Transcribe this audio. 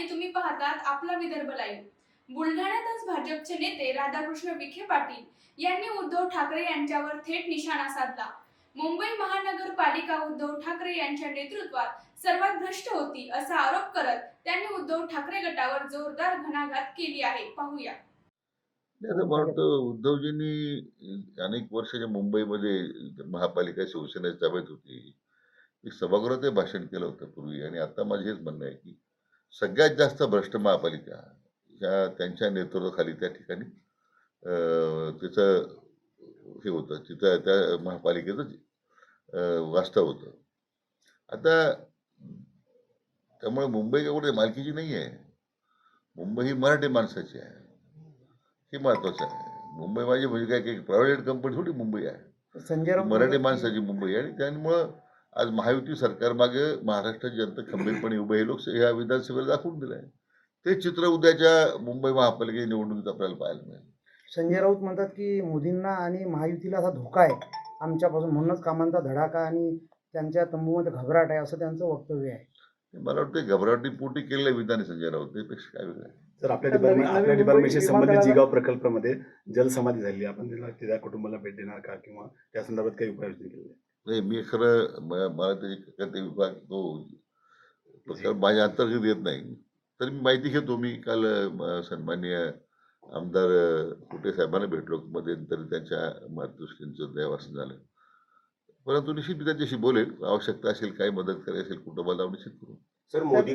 आपला विदर्भ लाईव्ह बुलढाण्यातच भाजपचे नेते राधाकृष्ण विखे पाटील यांनी उद्धव ठाकरे यांच्यावर थेट निशाणा साधला. मुंबई महानगरपालिका उद्धव ठाकरे यांच्या नेतृत्वात सर्वात भ्रष्ट होती असा आरोप करत त्यांनी उद्धव ठाकरे गटावर जोरदार घणाघात केली आहे. पाहूया. आता मला वाटतं उद्धवजींनी अनेक वर्षाच्या मुंबईमध्ये महापालिका शिवसेनेच्या ताब्यात होती एक सभागृहात भाषण केलं होतं पूर्वी. आणि आता माझे हेच म्हणणं आहे की सगळ्यात जास्त भ्रष्ट महापालिका ह्या त्यांच्या नेतृत्वाखाली त्या ठिकाणी तिचं हे होतं तिथं त्या महापालिकेचं वास्तव होतं. आता त्यामुळे मुंबई कुठे मालकीची नाही आहे. मुंबई ही मराठी माणसाची आहे. हे महत्वाचं आहे. मुंबई माझी म्हणजे काय काही प्रायव्हेट कंपनी थोडी मुंबई आहे. मराठी माणसाची मुंबई आहे आणि त्यामुळं आज महायुती सरकारमागे महाराष्ट्राची जनता खंबीरपणे उभे हे लोक या विधानसभेला दाखवून दिलं आहे. ते चित्र उद्याच्या मुंबई महापालिकेच्या निवडणुकीत आपल्याला पाहायला मिळेल. संजय राऊत म्हणतात की मोदींना आणि महायुतीला असा धोका आहे. आमच्यापासून म्हणूनच कामांचा धडाका आणि त्यांच्या तंबूमध्ये घबराट आहे असं त्यांचं वक्तव्य आहे. मला वाटतं घबराटी पोटी केलेलं विधान आहे संजय राऊत. त्यापेक्षा काय वेगळं आहे. सर आपल्या डिपार्टमेंट आपल्या डिपार्टमेंटशी संबंधित जिगाव प्रकल्पामध्ये जलसमाधी झाली आपण त्याला त्या कुटुंबाला भेट देणार का? किंवा त्या संदर्भात काही उपाययोजना केली नाही मी खरं म- मला त्याची ते विभाग तो प्रकार माझ्या अंतर्गत येत नाही. तर मी माहिती घेतो. मी काल म, सन्माननीय आमदार कुटे साहेबांना भेटलो. मध्यंतरी त्यांच्या मातृश्रींचं देवासन झालं. परंतु निश्चित मी त्यांच्याशी बोलेल. आवश्यकता असेल काही मदत करायची असेल कुटुंबाला निश्चित करू. सर मोदी